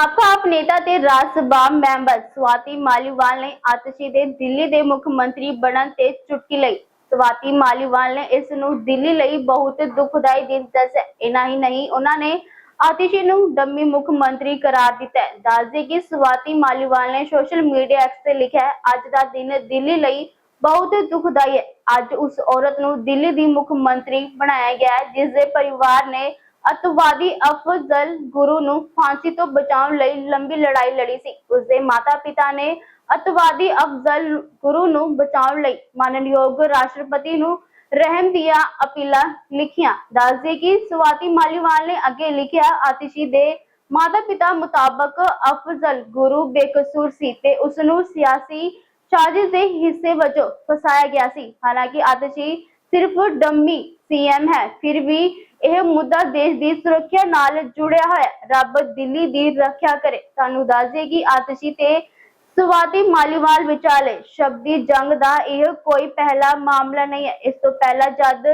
ਸਾਬਕਾ ਆਪ ਨੇਤਾ ਤੇ ਰਾਜ ਸਭਾ ਮੈਂਬਰ ਸਵਾਤੀ ਮਾਲੀਵਾਲ ਨੇ ਆਤਸ਼ੀ ਦੇ ਦਿੱਲੀ ਦੇ ਮੁੱਖ ਮੰਤਰੀ ਬਣਨ ਤੇ ਚੁਟਕੀ ਲਈ। ਸਵਾਤੀ ਮਾਲੀਵਾਲ ਨੇ ਇਸ ਨੂੰ ਦਿੱਲੀ ਲਈ ਬਹੁਤ ਦੁਖਦਾਈ ਦਿਨ ਦੱਸਿਆ। ਇਨਾ ਹੀ ਨਹੀਂ, ਉਹਨਾਂ ਨੇ ਆਤਿਸ਼ੀ ਨੂੰ ਡੰਮੀ ਮੁੱਖ ਮੰਤਰੀ ਕਰਾਰ ਦਿੱਤਾ ਹੈ। ਦੱਸਦੇ ਕਿ ਸਵਾਤੀ ਮਾਲੀਵਾਲ ਨੇ ਸੋਸ਼ਲ ਮੀਡੀਆ ਐਕਸ ਤੇ ਲਿਖਿਆ ਹੈ, ਅੱਜ ਦਾ ਦਿਨ ਦਿੱਲੀ ਲਈ ਬਹੁਤ ਦੁਖਦਾਈ ਹੈ। ਅੱਜ ਉਸ ਔਰਤ ਨੂੰ ਦਿੱਲੀ ਦੀ ਮੁੱਖ ਮੰਤਰੀ ਬਣਾਇਆ ਗਿਆ ਹੈ, ਜਿਸ ਦੇ ਪਰਿਵਾਰ ਨੇ ਅਤਵਾਦੀ ਅਫਜ਼ਲ ਗੁਰੂ ਨੂੰ ਫਾਂਸੀ ਤੋਂ ਬਚਾਉਣ ਲਈ ਲੰਬੀ ਲੜਾਈ ਲੜੀ ਸੀ। ਉਸ ਦੇ ਮਾਤਾ-ਪਿਤਾ ਨੇ ਅਤਵਾਦੀ ਅਫਜ਼ਲ ਗੁਰੂ ਨੂੰ ਬਚਾਉਣ ਲਈ ਮਾਨਯੋਗ ਰਾਸ਼ਟਰਪਤੀ ਨੂੰ ਰਹਿਮ ਦੀਆਂ ਅਪੀਲਾਂ ਲਿਖੀਆਂ। ਦੱਸਦੇ ਕਿ ਸਵਾਤੀ ਮਾਲੀਵਾਲ ਨੇ ਅੱਗੇ ਲਿਖਿਆ, ਆਤਿਸ਼ੀ ਦੇ ਮਾਤਾ-ਪਿਤਾ ਮੁਤਾਬਕ ਅਫਜ਼ਲ ਗੁਰੂ ਬੇਕਸੂਰ ਸੀ ਤੇ ਉਸ ਨੂੰ ਸਿਆਸੀ ਸਾਜ਼ਿਸ਼ ਦੇ ਹਿੱਸੇ ਵਜੋਂ ਫਸਾਇਆ ਗਿਆ ਸੀ। ਹਾਲਾਂਕਿ ਆਤਿਸ਼ੀ ਸਿਰਫ ਡੰਮੀ ਸੀਐਮ ਹੈ, ਫਿਰ ਵੀ ਇਹ ਮੁੱਦਾ ਦੇਸ਼ ਦੀ ਸੁਰੱਖਿਆ ਨਾਲ ਜੁੜਿਆ ਹੋਇਆ ਰੱਬ ਦਿੱਲੀ ਦੀ ਰੱਖਿਆ ਕਰੇ। ਤੁਹਾਨੂੰ ਦੱਸ ਦਈਏ ਕਿ ਆਤਿਸ਼ੀ ਤੇ ਸਵਾਤੀ ਮਾਲੀਵਾਲ ਵਿਚਾਲੇ ਸ਼ਬਦੀ ਜੰਗ ਦਾ ਇਹ ਕੋਈ ਪਹਿਲਾ ਮਾਮਲਾ ਨਹੀਂ ਹੈ। ਇਸ ਤੋਂ ਪਹਿਲਾਂ ਜਦ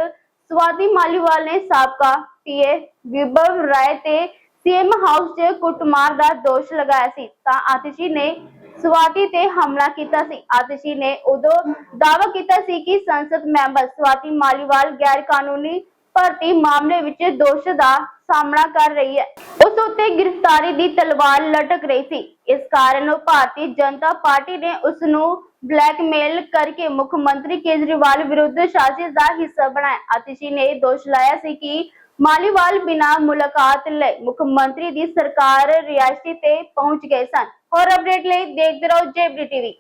ਸਵਾਤੀ ਮਾਲੀਵਾਲ ਨੇ ਸਾਬਕਾ ਪੀਏ ਵਿਭਵ ਰਾਏ ਤੇ ਸੀਐਮ ਹਾਊਸ 'ਚ ਕੁੱਟਮਾਰ ਦਾ ਦੋਸ਼ ਲਗਾਇਆ ਸੀ, ਤਾਂ ਆਤਿਸ਼ੀ ਨੇ ਸਵਾਤੀ ਤੇ ਹਮਲਾ ਕੀਤਾ ਸੀ। ਆਤਸ਼ੀ ਨੇ ਉਦੋਂ ਦਾਅਵਾ ਕੀਤਾ ਸੀ ਕਿ ਸੰਸਦ ਮੈਂਬਰ ਸਵਾਤੀ ਮਾਲੀਵਾਲ ਗੈਰ ਕਾਨੂੰਨੀ ਭਰਤੀ ਮਾਮਲੇ ਵਿੱਚ ਦੋਸ਼ ਦਾ ਸਾਹਮਣਾ ਕਰ ਰਹੀ ਹੈ। ਉਸ ਉੱਤੇ ਗ੍ਰਿਫਤਾਰੀ ਦੀ ਤਲਵਾਰ ਲਟਕ ਰਹੀ ਸੀ। ਇਸ ਕਾਰਨ ਉਹ ਭਾਰਤੀ ਜਨਤਾ ਪਾਰਟੀ ਨੇ ਉਸ ਨੂੰ ਬਲੈਕਮੇਲ ਕਰਕੇ ਮੁੱਖ ਮੰਤਰੀ ਕੇਜਰੀਵਾਲ ਵਿਰੁੱਧ ਸਾਜ਼ਿਸ਼ ਦਾ ਹਿੱਸਾ ਬਣਾਇਆ। ਆਤਿਸ਼ੀ ਨੇ ਦੋਸ਼ ਲਾਇਆ ਸੀ ਕਿ ਮਾਲੀਵਾਲ ਬਿਨਾਂ ਮੁਲਾਕਾਤ ਲਈ ਮੁੱਖ ਮੰਤਰੀ ਦੀ ਸਰਕਾਰ ਰਿਹਾਇਸ਼ੀ ਤੇ ਪਹੁੰਚ ਗਏ ਸਨ। ਹੋਰ ਅਪਡੇਟ ਲਈ ਦੇਖਦੇ ਰਹੋ ਜੇਬੀ ਟੀਵੀ।